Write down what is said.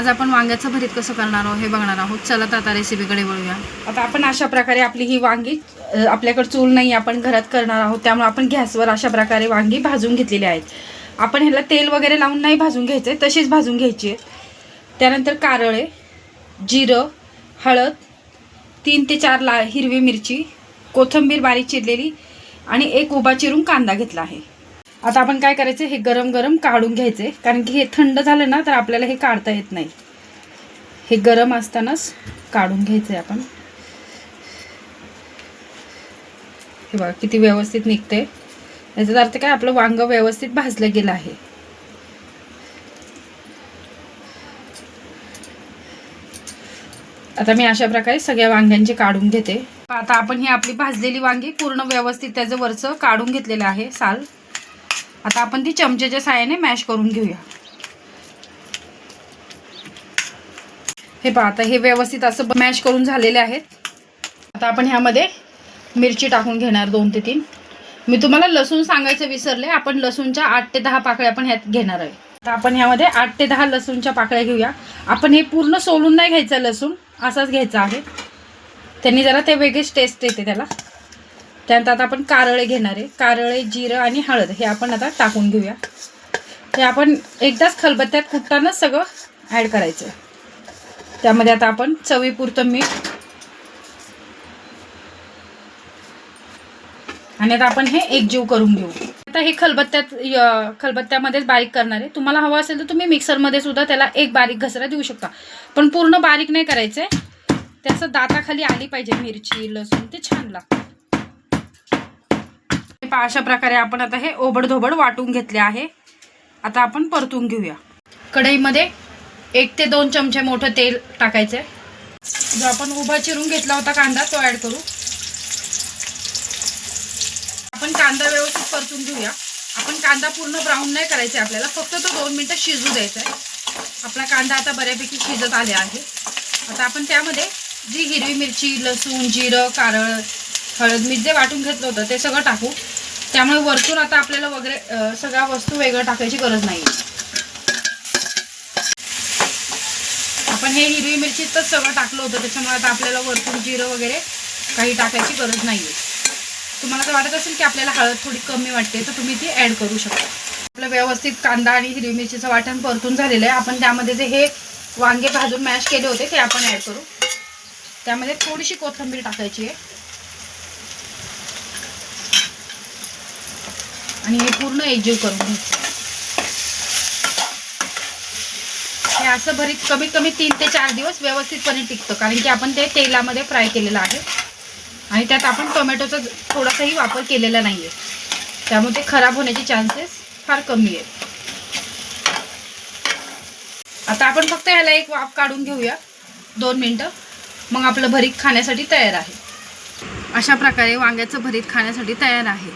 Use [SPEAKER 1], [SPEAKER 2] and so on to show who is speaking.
[SPEAKER 1] आज आपण वांग्याचं भरीत कसं करणार आहोत हे बघणार आहोत. चला तर आता रेसिपीकडे वळूया. आता आपण अशा प्रकारे आपली ही वांगी आपल्याकडे चूल नाही आपण घरात करणार आहोत. त्यामुळे आपण गॅसवर अशा प्रकारे वांगी भाजून घेतलेली आहेत. आपण ह्याला तेल वगैरे लावून नाही भाजून घ्यायचे तशीच भाजून घ्यायची आहेत. त्यानंतर कारळे जिरं हळद तीन ते चार ला हिरवी मिरची कोथिंबीर बारीक चिरलेली आणि एक उभा चिरून कांदा घेतला आहे. आता आपण काय करायचं हे गरम गरम काढून घ्यायचे. कारण की हे थंड झालं ना तर आपल्याला हे काढता येत नाही. हे गरम असतानाच काढून घ्यायचंय आपण. हे बघा किती व्यवस्थित निघते याचा अर्थ काय आपलं वांग व्यवस्थित भाजलं गेलं आहे. आता मी अशा प्रकारे सगळ्या वांग्यांचे काढून घेते. आता आपण ही आपली भाजलेली वांगी पूर्ण व्यवस्थित त्याचं वरचं काढून घेतलेलं आहे साल. आता आपण ती चमचेच्या साह्याने मॅश करून घेऊया. हे पहा आता हे व्यवस्थित असं मॅश करून झालेले आहेत. आता आपण ह्यामध्ये मिरची टाकून घेणार दोन ते तीन. मी तुम्हाला लसूण सांगायचं विसरले आपण लसूणच्या आठ ते दहा पाकळ्या आपण ह्यात घेणार आहे. आता आपण ह्यामध्ये आठ ते दहा लसूणच्या पाकळ्या घेऊया. आपण हे पूर्ण सोलून नाही घ्यायचं लसूण असाच घ्यायचा आहे. त्यांनी जरा ते वेगळीच टेस्ट येते त्याला. त्यानंतर आता आपण कारळे घेणार आहे. कारळे जिरं आणि हळद हे आपण आता टाकून घेऊया. हे आपण एकदाच खलबत्त्यात कुटतानाच सगळं ॲड करायचं त्यामध्ये आता आपण चवीपुरतं मीठ आणि आता आपण हे एकजीव करून घेऊ. आता हे खलबत्त्यात य- खलबत्त्यामध्येच बारीक करणार आहे. तुम्हाला हवं असेल तर तुम्ही मिक्सरमध्ये सुद्धा त्याला एक बारीक घसरा देऊ शकता. पण पूर्ण बारीक नाही करायचं आहे त्याचं दाताखाली आली पाहिजे मिरची लसूण ते छान लागतं. पहा, अशा प्रकारे आपण आता हे ओबडधोबड वाटून घेतले आहे. आता आपण परतून घेऊया. कढईमध्ये एक ते दोन चमचे मोठं तेल टाकायचं आहे जो आपण उभा चिरून घेतला होता कांदा तो ॲड करू. आपण कांदा व्यवस्थित परतून घेऊया. आपण कांदा पूर्ण ब्राऊन नाही करायचा आहे आपल्याला फक्त तो दोन मिनटं शिजू द्यायचा आहे. आपला कांदा आता बऱ्यापैकी शिजत आले आहे. आता आपण त्यामध्ये जी हिरवी मिरची लसूण जिरं कारळ हळद मीठ जे वाटून घेतलं होतं ते सगळं टाकू. त्यामुळे वरतून आता आपल्याला वगैरे सगळ्या वस्तू वेगळं टाकायची गरज नाही आपण हे हिरवी मिरचीच सगळं टाकलं होतं त्याच्यामुळे आता आपल्याला वरतून जिरं वगैरे काही टाकायची गरज नाही तुम्हाला तर वाटत असेल की आपल्याला हळद थोडी कमी वाटते तर तुम्ही ती ॲड करू शकता. आपलं व्यवस्थित कांदा आणि हिरवी मिरचीचं वाटण परतून झालेलं आहे. आपण त्यामध्ये जे हे वांगे भाजून मॅश केले होते ते आपण ॲड करू. त्यामध्ये थोडीशी कोथिंबीर टाकायची आहे. आणि हे पूर्ण एकजीव करून घ्यायचं. हे असं भरीत कमीत कमी तीन ते चार दिवस व्यवस्थितपणे टिकतं कारण की आपण ते तेलामध्ये फ्राय केलेलं आहे. आणि त्यात आपण टोमॅटोचा थोडासाही वापर केलेला नाही आहे त्यामुळे ते खराब होण्याचे चान्सेस फार कमी आहेत. आता आपण फक्त ह्याला एक वाफ काढून घेऊया. दोन मिनटं. मग आपलं भरीत खाण्यासाठी तयार आहे. अशा प्रकारे वांग्याचं भरीत खाण्यासाठी तयार आहे.